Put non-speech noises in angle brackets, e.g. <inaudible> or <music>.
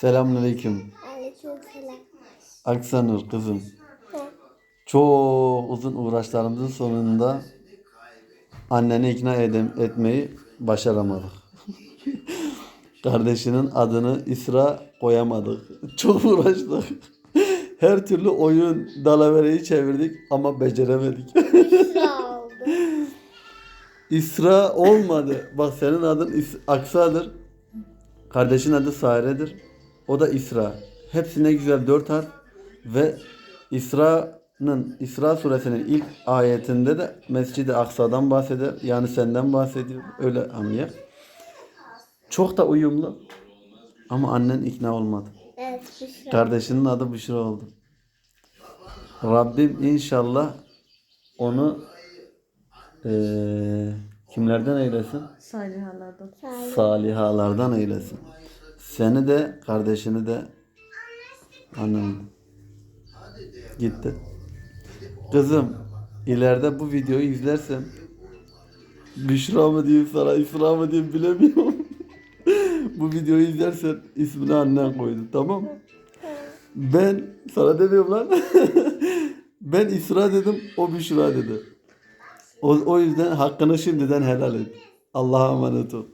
Selamünaleyküm. Aleykümselam. Aksanur kızım. He. Çok uzun uğraşlarımızın sonunda anneni ikna edem etmeyi başaramadık. <laughs> Kardeşinin adını İsra koyamadık. <laughs> Çok uğraştık. Her türlü oyun dalavereyi çevirdik ama beceremedik. Sıra <laughs> oldu. İsra olmadı. Bak senin adın İs- Aksa'dır. Kardeşin adı Sare'dir. O da İsra. Hepsi ne güzel dört harf. Ve İsra'nın, İsra suresinin ilk ayetinde de Mescid-i Aksa'dan bahseder. Yani senden bahsediyor. Öyle anlıyor. Çok da uyumlu. Ama annen ikna olmadı. Evet Büşra. Kardeşinin adı Büşra oldu. Rabbim inşallah onu eee, kimlerden eylesin? Salihalardan. Salihalardan eylesin. Seni de kardeşini de annen gitti. Kızım ileride bu videoyu izlersen Büşra mı diyeyim sana İsra mı diyeyim bilemiyorum. <laughs> bu videoyu izlersen ismini annen koydu tamam? Ben sana demiyorum lan. <laughs> ben İsra dedim o Büşra dedi. O, o yüzden hakkını şimdiden helal et. Allah'a emanet ol.